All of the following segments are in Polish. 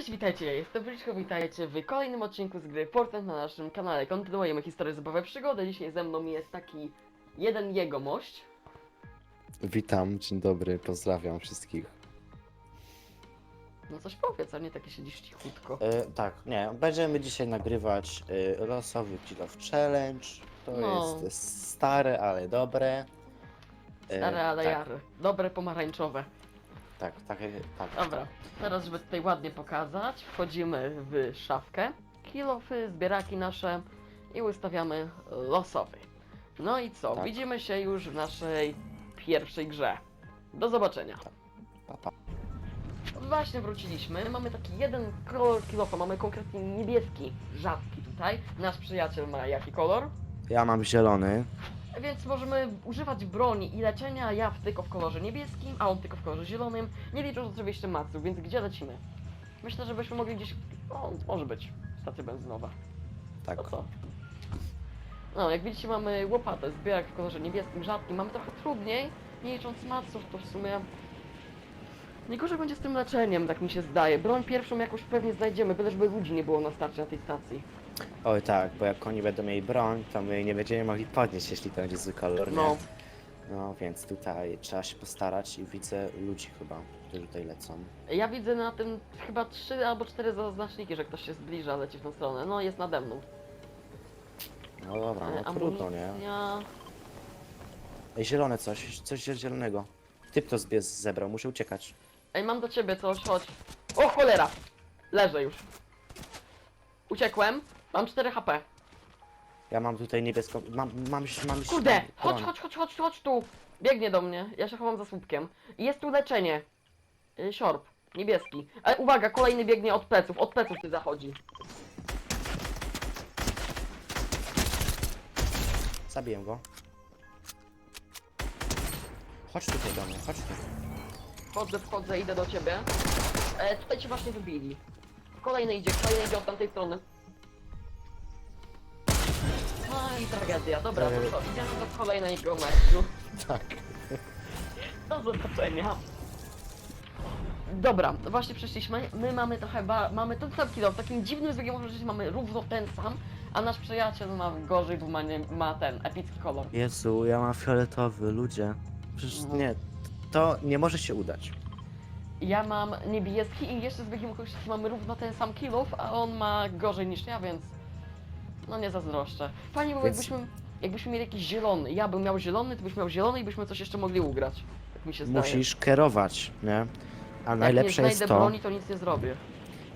Cześć, witajcie, jestem Bryczko, witajcie w kolejnym odcinku z gry Fortnite na naszym kanale. Kontynuujemy historię zabawy przygody. Dzisiaj ze mną jest taki jeden jegomość. Witam, dzień dobry, pozdrawiam wszystkich. No coś powiedz, a nie takie siedzisz cichutko. E, tak, nie, będziemy dzisiaj nagrywać e, losowy Kill of Challenge. To No. jest, jest stare, ale dobre. E, Stare, ale tak, jary. Dobre pomarańczowe. Tak, tak, tak. Dobra, teraz żeby tutaj ładnie pokazać, wchodzimy w szafkę, kilofy, zbieraki nasze i ustawiamy losowy. No i co, Tak. widzimy się już w naszej pierwszej grze. Do zobaczenia. Pa, pa. Właśnie wróciliśmy. Mamy taki jeden kolor kilofa, mamy konkretnie niebieski, rzadki tutaj. Nasz przyjaciel ma jaki kolor? Ja mam zielony. Więc możemy używać broni i leczenia, ja w- tylko w kolorze niebieskim, a on tylko w kolorze zielonym, nie licząc oczywiście maców, więc gdzie lecimy? Myślę, że byśmy mogli gdzieś, o, może być, stacja benzynowa, Tak. to co? No, jak widzicie mamy łopatę, zbierak w kolorze niebieskim, rzadkim, mamy trochę trudniej, nie licząc maców, to w sumie... Najgorzej będzie z tym leczeniem, tak mi się zdaje. Broń pierwszą jakoś pewnie znajdziemy, byle żeby ludzi nie było na starcie na tej stacji. Oj tak, bo jak oni będą mieli broń, to my nie będziemy mogli podnieść, jeśli to będzie zły kolor, nie? No, No, więc tutaj trzeba się postarać i widzę ludzi chyba, którzy tutaj lecą. Ja widzę na tym chyba trzy albo cztery zaznaczniki, że ktoś się zbliża, leci w tą stronę. No, jest nade mną. No dobra, E, no trudno, nie? amunicja. Ej, zielone coś, coś zielonego. Typ to zbie- zebrał, muszę uciekać. Ej, mam do ciebie coś, chodź. O, cholera! Leżę już. Uciekłem. Mam 4 HP. Ja mam tutaj niebieską. Mam, mam, mam Kurde! mam Chodź, chodź, chodź, chodź, chodź tu! Biegnie do mnie. Ja się chowam za słupkiem. Jest tu leczenie. Y, Siorb. Niebieski. Ale uwaga, kolejny biegnie od pleców. Od pleców ty zachodzi. Zabiję go. Chodź tutaj do mnie, chodź tu. Wchodzę, wchodzę, idę do ciebie. E, tutaj cię właśnie wybili. Kolejny idzie, kolejny idzie od tamtej strony. I tragedia. Dobra, to Eee. co? Idziemy do kolejnego meczu. Tak. Do zobaczenia. Dobra, właśnie przeszliśmy. My mamy to chyba, mamy ten sam kilo. W takim dziwnym zbiegiem rzeczy mamy równo ten sam, a nasz przyjaciel ma gorzej, bo ma, nie, ma ten epicki kolor. Jezu, ja mam fioletowy, ludzie. Przecież No. nie, to nie może się udać. Ja mam niebieski i jeszcze z biegiem okoliczności mamy równo ten sam kilów, a on ma gorzej niż ja, więc no nie zazdroszczę. Fajnie było Więc- jakbyśmy, jakbyśmy mieli jakiś zielony. Ja bym miał zielony, ty byś miał zielony i byśmy coś jeszcze mogli ugrać. Tak mi się zdaje. Musisz kierować, nie? A Jak najlepsze nie jest znajdę to, broni, to nic nie zrobię.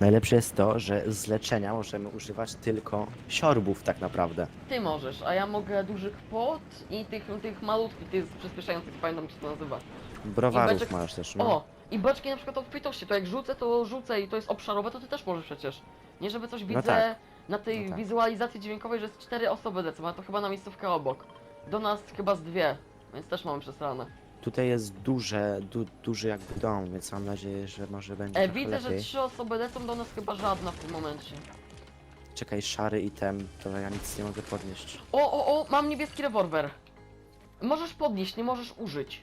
najlepsze jest to, że z leczenia możemy używać tylko siorbów tak naprawdę. Ty możesz, a ja mogę dużych pot i tych, tych malutkich, tych przyspieszających, pamiętam jak się to nazywa. Browarów beczek- masz też, no. O! I beczki na przykład odpytości, to jak rzucę, to rzucę i to jest obszarowe, to ty też możesz przecież. Nie żeby coś widzę tak. Na tej No tak. wizualizacji dźwiękowej, że jest cztery osoby lecą, a to chyba na miejscówkę obok. Do nas chyba z dwie, więc też mamy przesrane. Tutaj jest duże, du, duży jakby dom, więc mam nadzieję, że może będzie E, trochę widzę, że lepiej. trzy osoby lecą, do nas chyba żadna w tym momencie. Czekaj, szary item, to ja nic nie mogę podnieść. O, o, o, mam niebieski rewolwer. Możesz podnieść, nie możesz użyć.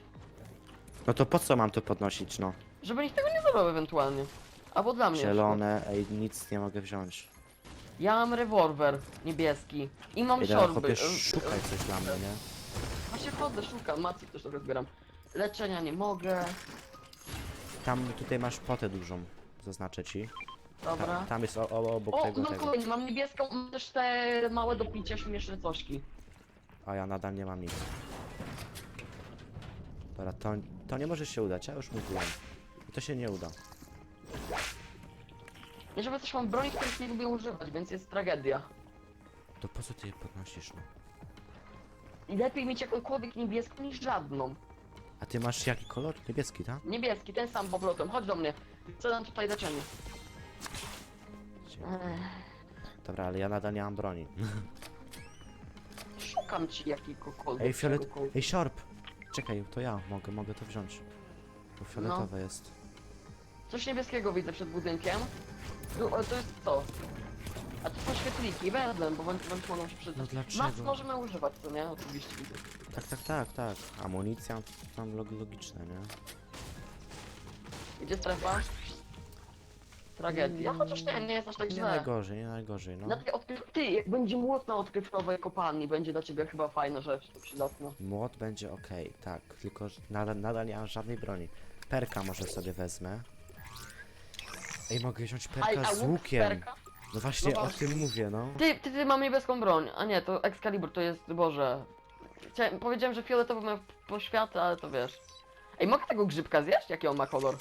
No to po co mam to podnosić, no? Żeby nikt tego nie zabrał ewentualnie. Albo dla mnie. na przykład. Zielone, ej, nic nie mogę wziąć. Ja mam rewolwer niebieski i mam Ej, dobra, siorby. chłopie, szukaj coś dla mnie, nie? Właśnie chodzę, szukam, macji też trochę zbieram. Leczenia nie mogę. Tam, tutaj masz potę dużą, zaznaczę ci. Dobra. Tam, jest o, o, obok O, tego, mam tego. kolejny, mam niebieską, mam też te małe do picia śmieszne cośki. A ja nadal nie mam nic. Dobra, to, to nie może się udać, ja już mówiłem. To się nie uda. Nie żeby coś mam broni, których nie lubię używać, więc jest tragedia. To po co ty je podnosisz, no? I lepiej mieć jakąkolwiek niebieską niż żadną. A ty masz jaki kolor? Niebieski, tak? Niebieski, ten sam powrotem, chodź do mnie. Chcę nam tutaj leczenie. Ech, Dobra, ale ja nadal nie mam broni. szukam ci jakiegokolwiek. Ej, fiolet... czegokolwiek. Ej, siorb! Czekaj, to ja mogę, mogę to wziąć. Bo fioletowe jest. Coś niebieskiego widzę przed budynkiem. Tu, o, to jest co? A to są świetliki, wezmę, bo wątpię, mogą się No przydać. dlaczego? Mac możemy używać, co nie? Oczywiście widzę. Tak, tak, tak, tak. Amunicja tam log logiczne, nie? Gdzie strefa? Tragedia. Chociaż nie, nie jest aż tak Nie źle. najgorzej, nie najgorzej, no. Na tej odkryw... Ty, jak będzie młot na odkrywkowej kopalni, będzie dla ciebie chyba fajna rzecz, przydatna. Młot będzie ok, tak, tylko że nadal, nadal nie mam żadnej broni. Perka może sobie wezmę. Ej, mogę wziąć perka a z łuk łukiem. perka? No właśnie No o tym mówię, no. Ty, ty, ty mam niebieską broń, a nie, to Excalibur to jest, Boże. Chciałem, powiedziałem, że fioletowy ma poświaty, ale to wiesz. Ej, mogę tego grzybka zjeść? Jaki on ma kolor?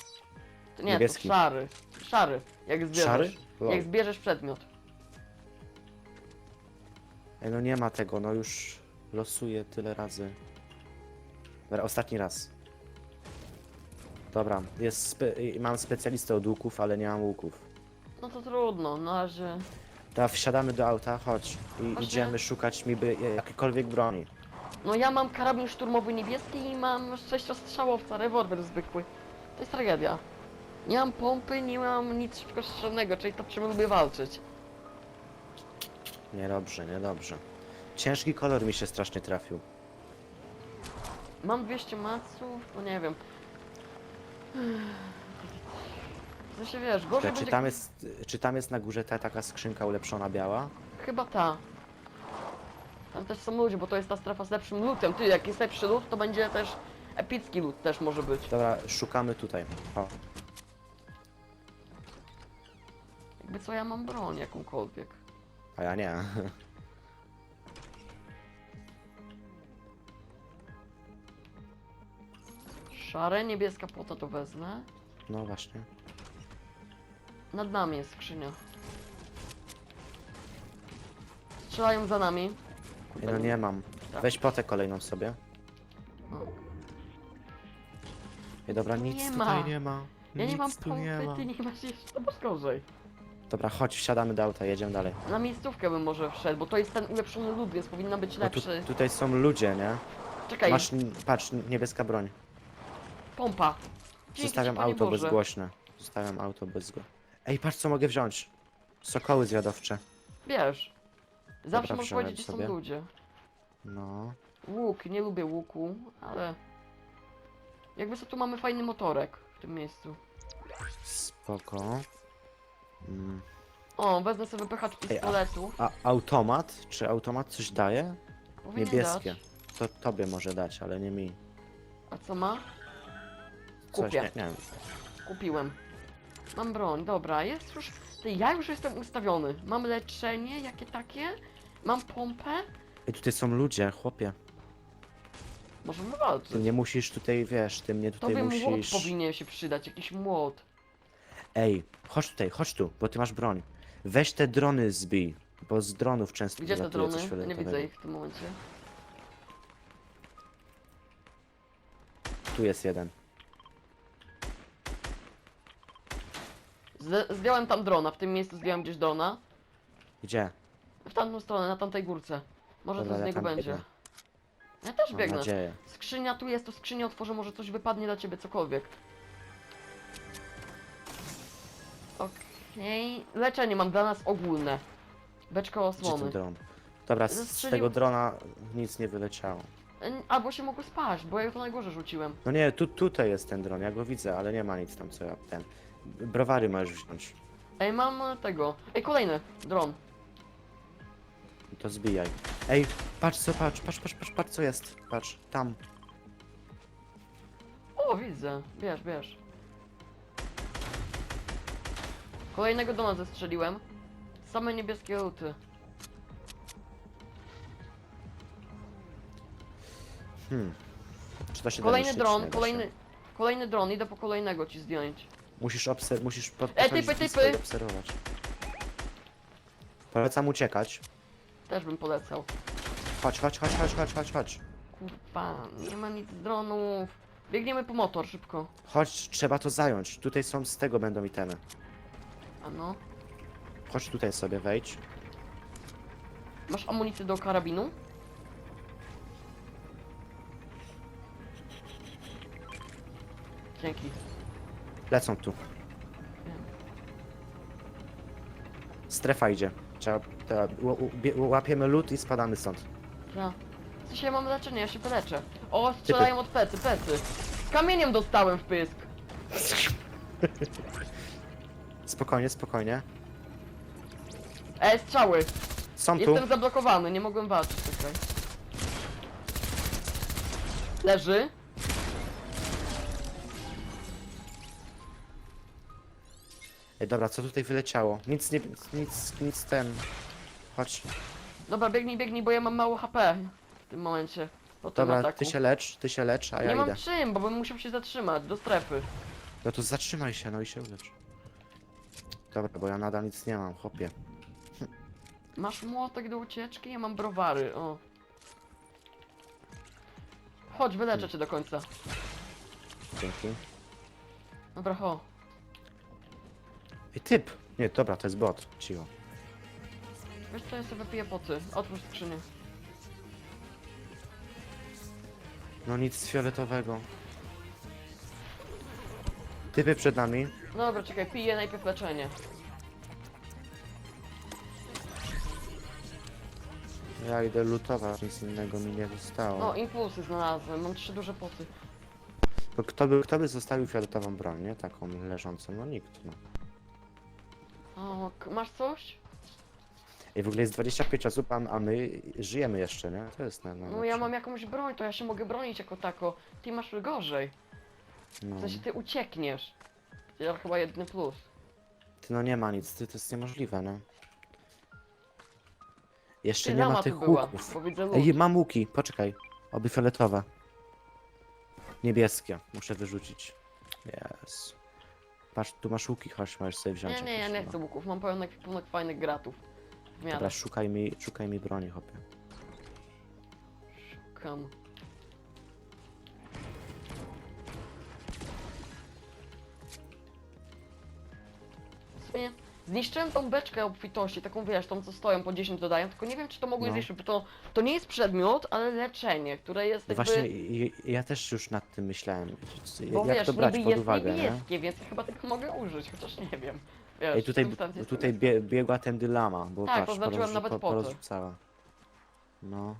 To nie, Niebieski. to szary. Szary, jak zbierzesz. Szary? Lol. Jak zbierzesz przedmiot. Ej, no nie ma tego, no już losuję tyle razy. Dobra, ostatni raz. Dobra, jest spe i mam specjalistę od łuków, ale nie mam łuków. No to trudno, na razie. Dobra, wsiadamy do auta, chodź. I Właśnie. idziemy szukać niby jakiejkolwiek broni. No ja mam karabin szturmowy niebieski i mam sześciostrzałowca, rewolwer zwykły. To jest tragedia. Nie mam pompy, nie mam nic szybkostrzelnego, czyli to czym lubię walczyć. Niedobrze, niedobrze. Ciężki kolor mi się strasznie trafił. Mam 200 maców, no nie wiem. Się wiesz, gorzej Czy będzie... tam, jest, czy tam jest na górze ta taka skrzynka ulepszona biała? Chyba ta. Tam też są ludzie, bo to jest ta strefa z lepszym lootem. Ty, jak jest lepszy loot, to będzie też epicki loot też może być. Dobra, szukamy tutaj. O, Jakby co, ja mam broń jakąkolwiek. a ja nie. Szare, niebieska płota to wezmę. No właśnie. Nad nami jest skrzynia. Strzelają za nami. Ej, No nie mam. Tak. Weź potę kolejną sobie. No. Ej, dobra, nic nie tutaj ma. nie ma. Ja nic nie mam tu nie pompy, ma. ty nie masz jeszcze, to masz gorzej. Dobra, chodź, wsiadamy do auta, jedziemy dalej. Na miejscówkę bym może wszedł, bo to jest ten ulepszony lód, więc powinna być Bo tu, lepszy. tutaj są ludzie, nie? Czekaj, Masz, patrz, niebieska broń. Pompa. Dzięki Zostawiam ci, Panie auto Boże. bezgłośne. Zostawiam auto bezgłośne. Ej, patrz co mogę wziąć. Sokoły zwiadowcze. Wiesz. Zawsze Dobra, możesz wziąłem powiedzieć, gdzie sobie. są ludzie. No. Łuk, nie lubię łuku, ale... Jakby co tu mamy fajny motorek w tym miejscu. Spoko. Mm. O, wezmę sobie wypychacz a- pistoletu. A automat? Czy automat coś daje? Powinien Niebieskie. Dać. To tobie może dać, ale nie mi. A co ma? Coś, Kupię. nie, nie wiem. Kupiłem. Mam broń, dobra, jest już... Ty, ja już jestem ustawiony. Mam leczenie, jakie takie? Mam pompę? Ej, tutaj są ludzie, chłopie. Możemy Ty walczyć. nie musisz tutaj, wiesz, ty mnie tutaj Tobie młot musisz... powinien się przydać, jakiś młot. Ej, chodź tutaj, chodź tu, bo ty masz broń. Weź te drony zbij, bo z dronów często Gdzie te wylatuje coś drony? Nie widzę ich w tym momencie. Tu jest jeden. Z- zdjąłem tam drona, w tym miejscu zdjąłem gdzieś drona. Gdzie? W tamtą stronę, na tamtej górce. Może Dobra, to z ja niego tam będzie. biegnę. Ja też Mam biegnę. nadzieję. Skrzynia tu jest, to skrzynię otworzę, może coś wypadnie dla ciebie, cokolwiek. Okej. Leczenie mam dla nas ogólne. Beczka Gdzie ten osłony. dron? Dobra, z, z Zastrzelił- tego drona nic nie wyleciało. N- Albo się mogło spaść, bo ja to na górze rzuciłem. No nie, tu, tutaj jest ten dron, ja go widzę, ale nie ma nic tam co ja ten. Browary możesz wziąć. Ej, mam e, tego. Ej, kolejny dron. To zbijaj. Ej, patrz co, patrz, patrz, patrz, patrz, patrz co jest. Patrz, tam. O, widzę. Bierz, bierz. Kolejnego drona zestrzeliłem. Same niebieskie luty. Hmm. Czy to się da Kolejny niszczyć? dron, Nie da się. kolejny... Kolejny dron, idę po kolejnego ci zdjąć. Musisz obser... musisz pod... E, podchodzić typy, blisko typy! i obserwować. Polecam uciekać. Też bym polecał. Chodź, chodź, chodź, chodź, chodź, chodź, chodź. Kurwa, nie ma nic z dronów. Biegniemy po motor, szybko. Chodź, trzeba to zająć. Tutaj są, z tego będą itemy. Ano. Chodź tutaj sobie, wejdź. Masz amunicję do karabinu? Dzięki. Lecą tu. Strefa idzie. Trzeba... Bie- łapiemy lód i spadamy stąd. Ja. W sensie ja mam leczenie, ja się wyleczę. O, strzelają od plecy, plecy. Kamieniem dostałem w pysk. spokojnie, spokojnie. E, strzały! Są tu. Jestem zablokowany, nie mogłem walczyć tutaj. Leży. Ej, dobra, co tutaj wyleciało? Nic nie, nic, nic ten. Chodź. Dobra, biegnij, biegnij, bo ja mam mało HP w tym momencie. Po tym Dobra, ataku. ty się lecz, ty się lecz, a Nie ja mam idę. czym, bo bym musiał się zatrzymać do strefy. No to zatrzymaj się, no i się ulecz. Dobra, bo ja nadal nic nie mam, chłopie. Masz młotek do ucieczki? Ja mam browary, o. Chodź, wyleczę cię do końca. Dzięki. Dobra, ho. Ej, typ! Nie, dobra, to jest bot. Cicho. Wiesz co, ja sobie wypiję poty. Otwórz skrzynię. No nic fioletowego. Typy przed nami. Dobra, czekaj, piję najpierw leczenie. Ja idę lutować, nic innego mi nie zostało. No, impulsy znalazłem, mam trzy duże poty. To kto by, kto by zostawił fioletową broń, nie? Taką leżącą, no nikt, no. O, k- masz coś? I w ogóle jest 25 osób, a, a my żyjemy jeszcze, nie? To jest na, na No ja mam jakąś broń, to ja się mogę bronić jako tako. Ty masz gorzej. no. W sensie ty uciekniesz. Ja chyba jedyny plus. Ty no nie ma nic, ty, to jest niemożliwe, no. Jeszcze Ty nie lama ma tu tych była, łuków. bo widzę lód. Ej, mam łuki, poczekaj. Oby fioletowe. Niebieskie, muszę wyrzucić. Yes. Patrz, tu masz łuki, chodź, możesz sobie wziąć Nie, nie, ja nie no. chcę łuków, mam pełno, pełno fajnych gratów. W miarę. Dobra, szukaj mi, szukaj mi broni, chłopie. Szukam. W sumie Zniszczyłem tą beczkę obfitości, taką wiesz, tą co stoją po 10 dodają, tylko nie wiem czy to mogło No. zniszczyć, bo to, to nie jest przedmiot, ale leczenie, które jest jakby... Właśnie i- i- ja też już nad tym myślałem. Bo Jak wiesz, to brać niby pod jest uwagę, nie? niebieskie, więc ja chyba tego mogę użyć, chociaż nie wiem. Wiesz, Ej, tutaj, substancje tutaj bie, biegła tędy lama, bo Tak, patrz, oznaczyłem porozrzu- nawet po- poty. porozrzucała. No,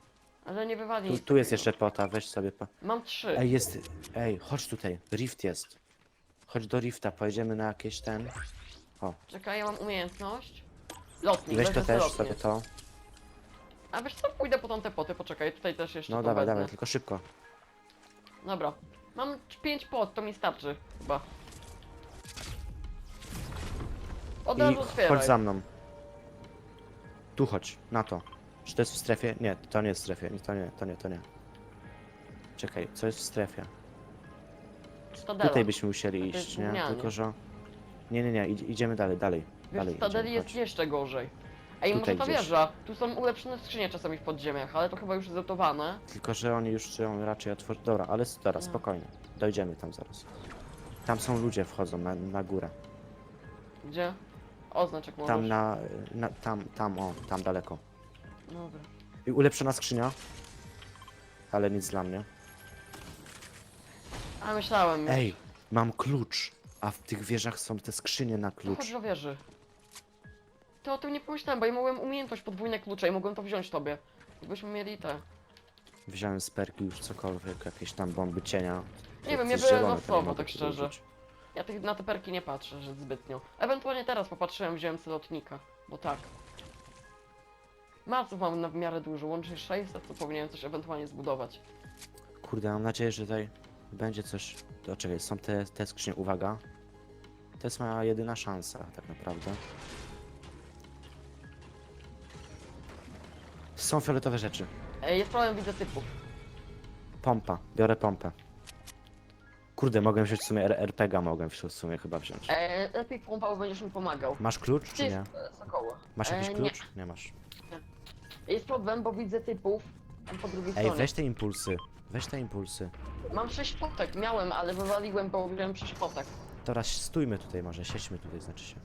Ale nie wywali tu, nic tu jest takiego. jeszcze pota, weź sobie po... Mam trzy. Ej, jest, ej, chodź tutaj, rift jest. Chodź do rifta, pojedziemy na jakieś ten... Czekaj, ja mam umiejętność. Lotnik, Weź to wezmę też lotnik. sobie to. A wiesz co, pójdę po tą te poty, poczekaj, tutaj też jeszcze No to dawaj, wezmę. dawaj, tylko szybko. Dobra. Mam 5 pot, to mi starczy chyba. Od I razu otwieraj. chodź za mną. Tu chodź, na to. Czy to jest w strefie? Nie, to nie jest w strefie, nie, to nie, to nie, to nie. Czekaj, co jest w strefie? Tutaj byśmy musieli To jest iść, nie? gównianie. Tylko, że... Nie, nie, nie, idziemy dalej, dalej. Wiesz, dalej Stadeli idziemy, jest chodź. jeszcze gorzej. Ej, Tutaj może ta gdzieś. wieża. Tu są ulepszone skrzynie czasami w podziemiach, ale to chyba już zetowane. Tylko, że oni już chcą raczej otworzyć... Dobra, ale s- dobra, No. spokojnie. Dojdziemy tam zaraz. Tam są ludzie, wchodzą na, na górę. Gdzie? Oznacz jak możesz. Tam na, na... Tam, tam, o, tam daleko. Dobra. I ulepszona skrzynia. Ale nic dla mnie. A myślałem. Ej, mam klucz. A w tych wieżach są te skrzynie na To klucz. chodź do wieży. To o tym nie pomyślałem, bo ja mogłem umiejętność podwójne klucze i mogłem to wziąć tobie. Gdybyśmy mieli te. Wziąłem z perki już cokolwiek, jakieś tam bomby cienia. Nie wiem, ja byłem zielone, na to nie słowo, mogę tak tego szczerze. użyć. Ja tych, na te perki nie patrzę, że zbytnio. Ewentualnie teraz popatrzyłem, wziąłem sobie lotnika, bo tak. Maców mam na w miarę dużo, łącznie 600, to powinienem coś ewentualnie zbudować. Kurde, mam nadzieję, że tutaj będzie coś... To czekaj, są te, te skrzynie, uwaga. To jest moja jedyna szansa, tak naprawdę. Są fioletowe rzeczy. Ej, jest problem, widzę typów. Pompa, biorę pompę. Kurde, mogę wziąć w sumie R- RPG, mogę w sumie chyba wziąć. Ej, lepiej pompa, bo będziesz mi pomagał. Masz klucz, czy nie? jest e, Sokoło? Masz jakiś E, klucz? Nie masz. Nie. Jest problem, bo widzę typów tam po drugiej Ej, stronie. weź te impulsy. Weź te impulsy. Mam 6 potek, miałem, ale wywaliłem, bo wziąłem 6 potek. Teraz stójmy tutaj może, siedźmy tutaj, znaczy się.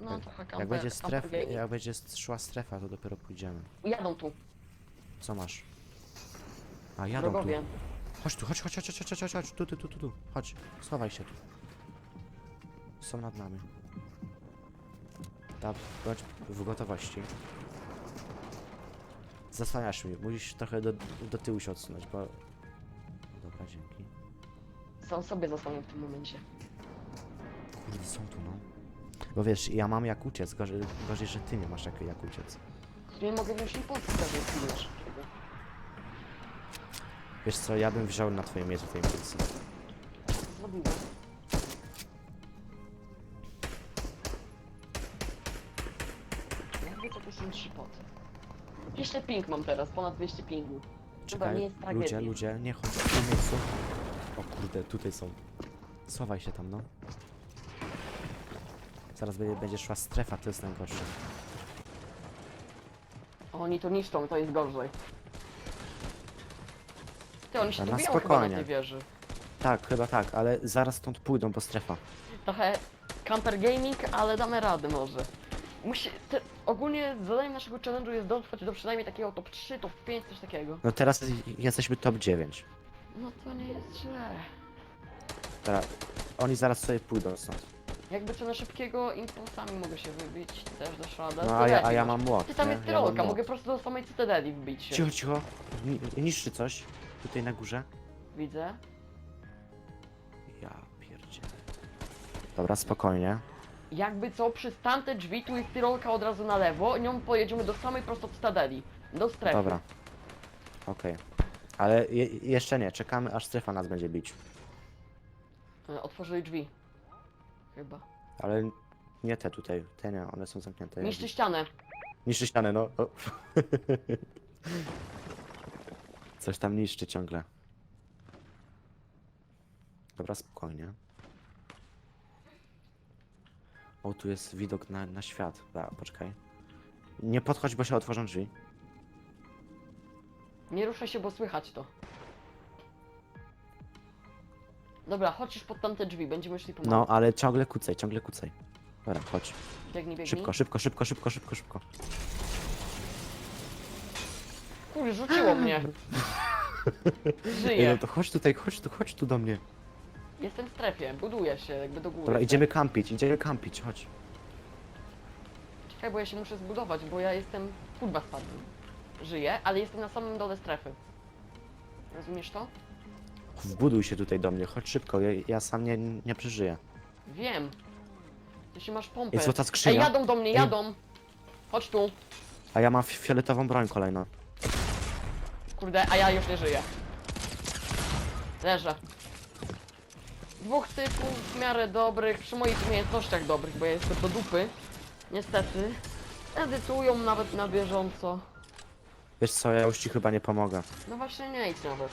No Jak- trochę Jak będzie gaming. jak będzie szła strefa, to dopiero pójdziemy. Jadą tu, Co masz? A jadą tu. wrogowie. Chodź tu, chodź, chodź, chodź, chodź, chodź, chodź, chodź, tu, tu, tu, tu, tu, chodź, schowaj się tu. Są nad nami. Da, bądź w gotowości. Zasłaniasz mi, musisz trochę do, do tyłu się odsunąć, bo... Dobra, dzięki. Sam sobie zasłonię w tym momencie. Kurde, są tu, no. Bo wiesz, ja mam jak uciec, gorzej, gorzej że ty nie masz jak, jak uciec. Nie mogę wziąć impulsu każdej chwili już. Wiesz co, ja bym wziął na twoje miejsce tej impulsy. Zrobiłem. Jakby to trzy poty. 200 ping mam teraz, ponad 200 pingu. Chyba nie Czekaj, jest ludzie, tragedia. ludzie, nie chodź w tym miejscu. O kurde, tutaj są. Schowaj się tam, no. Zaraz będzie, będzie szła strefa, to jest najgorsze. Oni to niszczą, to jest gorzej. Ty, oni się tu biją chyba na spokojnie. tej wieży. Tak, chyba tak, ale zaraz stąd pójdą, bo strefa. Trochę counter gaming, ale damy radę może. Musi, te, ogólnie zadaniem naszego challenge'u jest dotrwać do przynajmniej takiego top 3, top 5, coś takiego. No teraz jesteśmy top 9. No to nie jest źle. Teraz, oni zaraz sobie pójdą stąd. Jakby co na szybkiego impulsami mogę się wybić, też dasz radę. No a ja, a ja mam młot, Ty tam nie? jest Ja mam tyrolka, młot. mogę po prostu do samej cytadeli wbić się. Cicho, cicho. Ni niszczy coś. Tutaj na górze. Widzę. Ja pierdzielę. Dobra, spokojnie. Jakby co, przez tamte drzwi, tu jest tyrolka od razu na lewo, nią pojedziemy do samej prosto cytadeli. Do strefy. Dobra. Okej. Ale je jeszcze nie, czekamy aż strefa nas będzie bić. E, Otworzyli drzwi. Chyba. Ale nie te tutaj, te nie, one są zamknięte. Niszczy ścianę. Niszczy ścianę, no. O. Coś tam niszczy ciągle. Dobra, spokojnie. O, tu jest widok na, na świat. Dobra, poczekaj. Nie podchodź, bo się otworzą drzwi. Nie ruszaj się, bo słychać to. Dobra, chodź już pod tamte drzwi, będziemy szli pomału. No, ale ciągle kucaj, ciągle kucaj. Dobra, chodź. Biegnij, biegnij. Szybko, szybko, szybko, szybko, szybko, szybko. Kurde, rzuciło mnie. Ej, Żyję. no to chodź tutaj, chodź tu, chodź tu do mnie. Jestem w strefie, buduję się jakby do góry. Dobra, idziemy kampić, idziemy kampić, chodź. Czekaj, bo ja się muszę zbudować, bo ja jestem... Kurwa spadłem. Żyję, ale jestem na samym dole strefy. Rozumiesz to? Wbuduj się tutaj do mnie, chodź szybko, ja, ja sam nie, nie przeżyję. Wiem. Ty się masz pompę. Ej, złota Ej, skrzynia. jadą do mnie, jadą. Chodź tu. A ja mam fi- fioletową broń kolejną. Kurde, a ja już nie żyję. Leżę. Dwóch typów w miarę dobrych, przy moich umiejętnościach dobrych, bo ja jestem do dupy. Niestety. Edytują nawet na bieżąco. Wiesz co, ja już ci chyba nie pomogę. No właśnie nie idź nawet.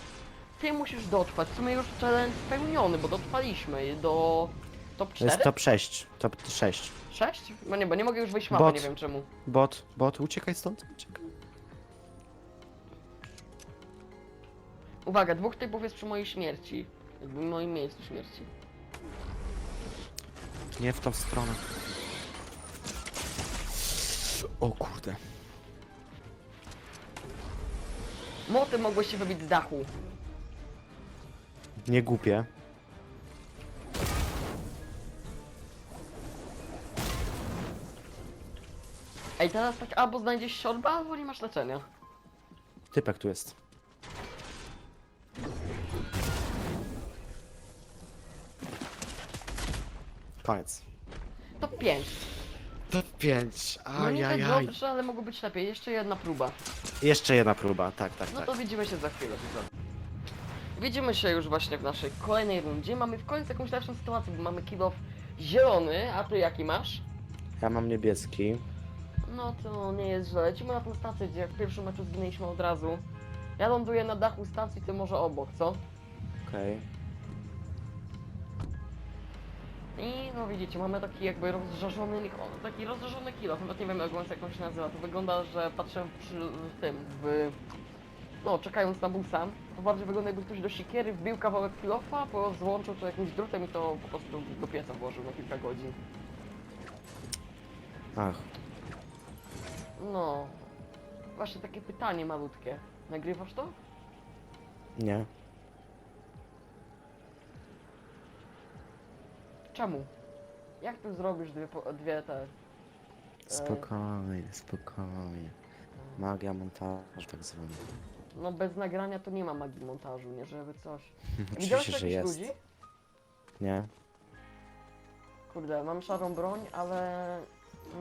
Ty musisz dotrwać. W sumie już challenge spełniony, bo dotrwaliśmy do top To jest 4? top 6, top 6. 6? No nie, bo nie mogę już wyjść mapy, Bot. nie wiem czemu. Bot, bot, uciekaj stąd. Uciekaj. Uwaga, dwóch typów jest przy mojej śmierci. Jakby w moim miejscu śmierci. Nie w tą stronę. O kurde. Moty mogły się wybić z dachu. Nie głupie. Ej, teraz tak albo znajdziesz siorba, albo nie masz leczenia. Typek tu jest. Koniec. Top 5. Top 5. No nie tak dobrze, ale mogło być lepiej. Jeszcze jedna próba. Jeszcze jedna próba, tak, tak, No tak. to widzimy się za chwilę. widzowie. Widzimy się już właśnie w naszej kolejnej rundzie. Mamy w końcu jakąś lepszą sytuację, bo mamy kill off zielony, a ty jaki masz? Ja mam niebieski. No to nie jest źle. Lecimy na tą stację, gdzie w pierwszym meczu zginęliśmy od razu. Ja ląduję na dachu stacji, ty może obok, co? Okej. I no widzicie, mamy taki jakby rozżarzony, o, taki rozżarzony kilo, nawet nie wiem jak on, jak się nazywa. To wygląda, że patrzę przy w tym, w... No, czekając na busa, to bardziej wygląda jakby ktoś do sikiery wbił kawałek kilofa, po złączył to jakimś drutem i to po prostu do pieca włożył na kilka godzin. Ach. No, właśnie takie pytanie malutkie. Nagrywasz to? Nie. Czemu? Jak ty zrobisz dwie, po- dwie te... Spokojnie, spokojnie. Magia montażu tak zwana. No bez nagrania to nie ma magii montażu, nie żeby coś. Widziałeś że jakichś jest. ludzi? Nie. Kurde, mam szarą broń, ale...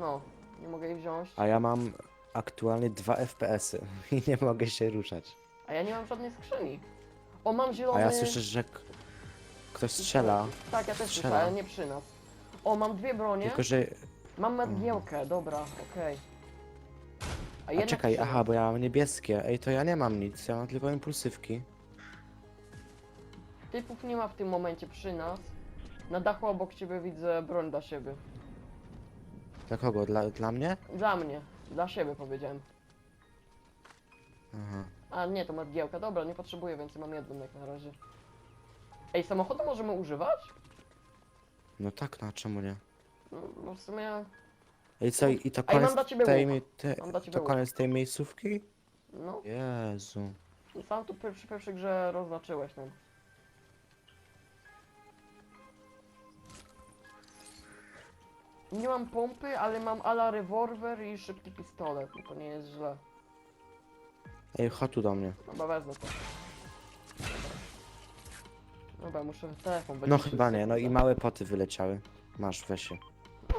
No, nie mogę jej wziąć. A ja mam aktualnie 2 FPS-y i nie mogę się ruszać. A ja nie mam żadnej skrzyni. O, mam A zielony... ja słyszę, że k- ktoś strzela, Tak, ja też Strzela. słyszę, ale nie przy nas. O, mam dwie bronie. tylko że... Mam mgiełkę, dobra, okej. A jedna czekaj, aha, bo ja mam niebieskie. Ej, to ja nie mam nic, ja mam tylko impulsywki. Typów nie ma w tym momencie przy nas. Na dachu obok ciebie widzę broń dla siebie. Dla kogo? Dla, dla mnie? Dla mnie. Dla siebie powiedziałem. Aha. A nie, to mgiełka. Dobra, nie potrzebuję więcej, mam jedną jak na razie. Ej, samochodu możemy używać? No tak, no a czemu nie? No, no w sumie... Ej, co, i to Ej, mam koniec dla ciebie tej, mi- te, Mam dla ciebie to łuk. koniec tej miejscówki? No, Jezu. sam tu przy pierwszej grze roznaczyłeś nam. Nie mam pompy, ale mam ala rewolwer i szybki pistolet. No to nie jest źle. Ej, chodź tu do mnie. Chyba wezmę to. Dobra. Dobra, muszę telefon No będzie chyba się nie, no i małe poty wyleciały. Masz, weź się.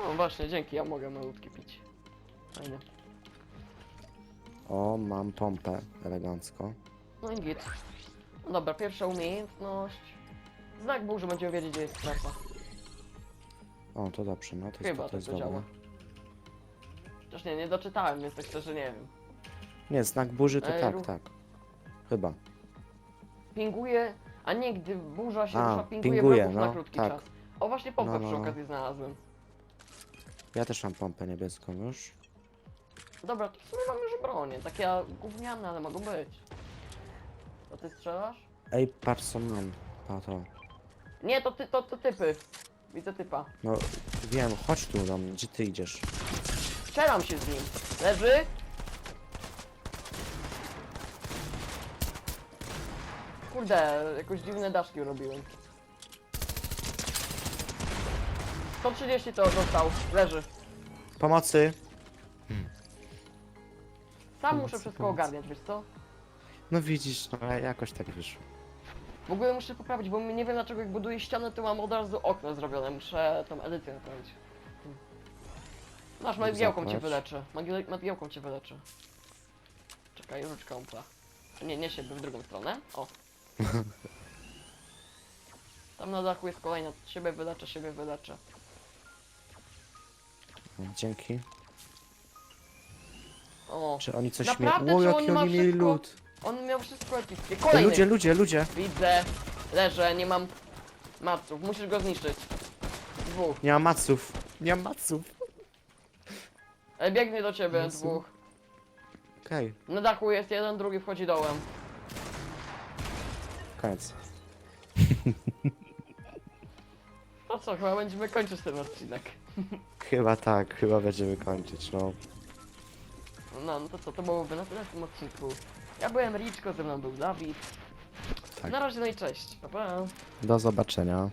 No właśnie, dzięki, ja mogę malutki pić. Fajnie. O, mam pompę elegancko. No i git. No Dobra, pierwsza umiejętność. Znak był, że będziemy wiedzieć, gdzie jest strefa. O, to dobrze, no to Chyba jest, to tak jest to działa. dobre. Chociaż nie, nie doczytałem, więc tak szczerze nie wiem. Nie, znak burzy to Ej, tak, rób- tak. Chyba. Pinguje, a nie, gdy burza się A, rusza, pinguje, pinguje, wrogów na no, krótki tak. czas. O, właśnie pompę No, no, przy no. okazji znalazłem. Ja też mam pompę niebieską już. Dobra, to w sumie mam już bronię, takie gówniane, ale mogą być. To ty strzelasz? Ej, patrz co mam. A to. Nie, to ty, to, to typy. Widzę typa. No, wiem, chodź tu do mnie, gdzie ty idziesz? Strzelam się z nim. Leży. Kurde, jakoś dziwne daszki robiłem. 130 to dostał. Leży. Pomocy! Sam muszę wszystko pomocy. ogarniać, wiesz co? No widzisz, no jakoś tak wyszło. W ogóle muszę poprawić, bo nie wiem dlaczego jak buduję ścianę, to mam od razu okno zrobione. Muszę tą edycję naprawić. Hmm. Masz, magiełką cię Zapłać. wyleczę. Magie- Magiełką cię wyleczę. Czekaj, rzuć kąpla. Nie, nie siebie, w drugą stronę. O. Tam na dachu jest kolejna. Siebie wyleczę, siebie wyleczę. Dzięki. O. Czy oni coś Naprawdę, mieli? O, czy jaki on ma oni mieli wszystko? lód! On miał wszystko epickie. Ej, Kolejny! ludzie, ludzie, ludzie! Widzę. Leżę, nie mam maców. Musisz go zniszczyć. Dwóch. Nie mam maców! Nie mam maców! E, biegnie do ciebie, Jezu. dwóch. Okej, Na dachu jest jeden, drugi wchodzi dołem. koniec. No co, chyba będziemy kończyć ten odcinek. Chyba tak, chyba będziemy kończyć, no. No, no to co, to byłoby na tyle w tym odcinku. Ja byłem Riczko, ze mną był Dawid. Tak. Na razie no i cześć. Pa, pa. Do zobaczenia.